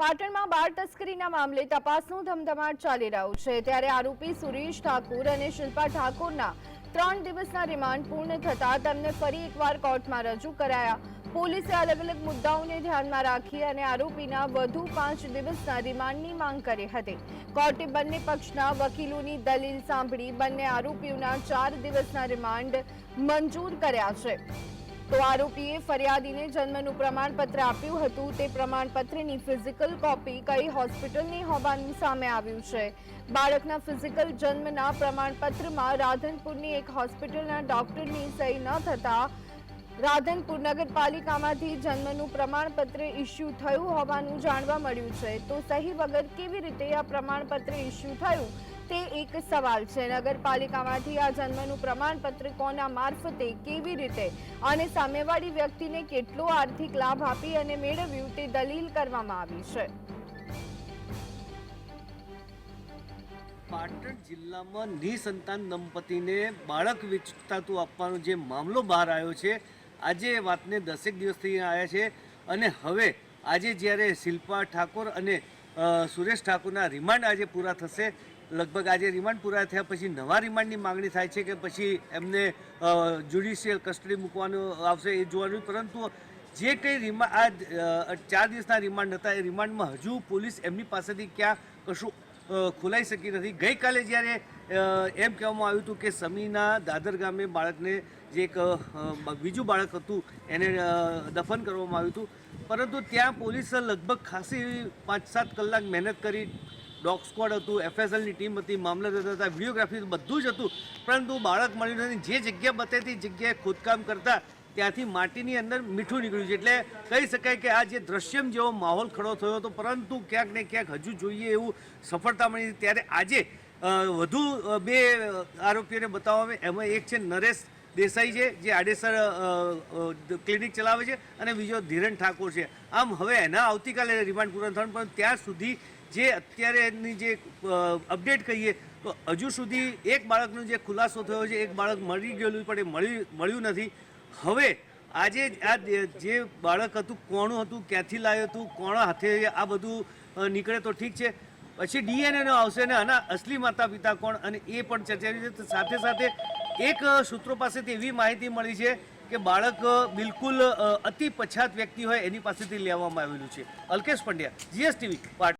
પાટણમાં બાળ તસ્કરીના મામલે તપાસનો ધમધમાટ ચાલી રહ્યો છે. ત્યારે આરોપી સુરેશ ઠાકુર અને શિલ્પા ઠાકુરના ત્રણ દિવસના રિમાન્ડ પૂર્ણ થતા તેમને ફરી એકવાર કોર્ટમાં રજૂ કરાયા. પોલીસે અલગ અલગ મુદ્દાઓને ધ્યાનમાં રાખી અને આરોપીના વધુ પાંચ દિવસના રિમાન્ડની માંગ કરી હતી. કોર્ટે બંને પક્ષના વકીલોની દલીલ સાંભળી બંને આરોપીઓના ચાર દિવસના રિમાન્ડ મંજૂર કર્યા છે. તો આરોપીએ ફરિયાદીને જન્મનું પ્રમાણપત્ર આપ્યું હતું. તે પ્રમાણપત્રની ફિઝિકલ કોપી કઈ હોસ્પિટલની હોવાનું સામે આવ્યું છે. બાળકના ફિઝિકલ જન્મના પ્રમાણપત્રમાં રાધનપુરની એક હોસ્પિટલના ડોક્ટરની સહી ન થતા રાધનપુર નગરપાલિકામાંથી જન્મનું પ્રમાણપત્ર ઇસ્યુ થયું હોવાનું જાણવા મળ્યું છે. તો સહી વગર કેવી રીતે આ પ્રમાણપત્ર ઇસ્યુ થયું? તે એક સવાલ છે. નગરપાલિકામાંથી આ જન્મનું પ્રમાણપત્ર કોના મારફતે કેવી રીતે અને સામેવાળી વ્યક્તિને કેટલો આર્થિક લાભ આપી અને મેળવ્યું તે દલીલ કરવામાં આવી છે. પાટણ જિલ્લામાં નિસંતાન દંપતીને બાળક વિચતાતું આપવાનો જે મામલો બહાર આવ્યો છે, આજે એ વાતને દસેક દિવસથી આવ્યા છે. અને હવે આજે જ્યારે શિલ્પા ઠાકોર અને સુરેશ ઠાકુરના રિમાન્ડ આજે પૂરા થશે. લગભગ આજે રિમાન્ડ પૂરા થયા પછી નવા રિમાન્ડની માંગણી થાય છે કે પછી એમને જ્યુડિશિયલ કસ્ટડી મૂકવાનું આવશે એ જોવાનું. પરંતુ જે કંઈ રિમા આ ચાર દિવસના રિમાન્ડ હતા, એ રિમાન્ડમાં હજુ પોલીસ એમની પાસેથી ક્યાં કશું ખોલાઈ શકી નથી. ગઈકાલે જ્યારે એમ કહેવામાં આવ્યું હતું કે સમીના દાદર ગામે બાળકને જે એક બીજું બાળક હતું, એને દફન કરવામાં આવ્યું હતું. પરંતુ ત્યાં પોલીસે લગભગ ખાસી પાંચ સાત કલાક મહેનત કરી. ડોગ સ્ક્વોડ હતું, એફએસએલની ટીમ હતી, મામલતદાર હતા, વિડીયોગ્રાફી બધું જ હતું. પરંતુ બાળક મળ્યું નથી. જે જગ્યા બતાવી જગ્યાએ ખોદકામ કરતા ત્યાંથી માટીની અંદર મીઠું નીકળ્યું છે. એટલે કહી શકાય કે આ જે દ્રશ્યમ જેવો માહોલ ખડો થયો હતો, પરંતુ ક્યાંક ને ક્યાંક હજુ જોઈએ એવું સફળતા મળી ત્યારે આજે વધુ બે આરોપીઓને બતાવવામાં એમાં એક છે નરેશ દેસાઈ છે, જે આડેસર ક્લિનિક ચલાવે છે અને બીજો ધીરણ ઠાકોર છે. આમ હવે એના આવતીકાલે રિમાન્ડ પૂર્ણ થવાનું, પણ ત્યાં સુધી જે અત્યારે એની જે અપડેટ કહીએ, તો હજુ સુધી એક બાળકનો જે ખુલાસો થયો છે, એક બાળક મળી ગયેલું પણ એ મળી, મળ્યું નથી. હવે આજે આ જે- બાળક હતું કોણું હતું, ક્યાંથી લાવ્યું હતું કોણ હાથે આ બધું નીકળે તો ઠીક છે. પછી ડીએનએનો આવશે ને આના અસલી માતા પિતા કોણ અને એ પણ ચર્ચાની છે. સાથે સાથે એક સૂત્રો પાસેથી એવી માહિતી મળી છે કે બાળક બિલકુલ અતિ પછાત વ્યક્તિ હોય એની પાસેથી લેવામાં આવેલું છે. અલ્કેશ પંડ્યા, જીએસટીવી પાટ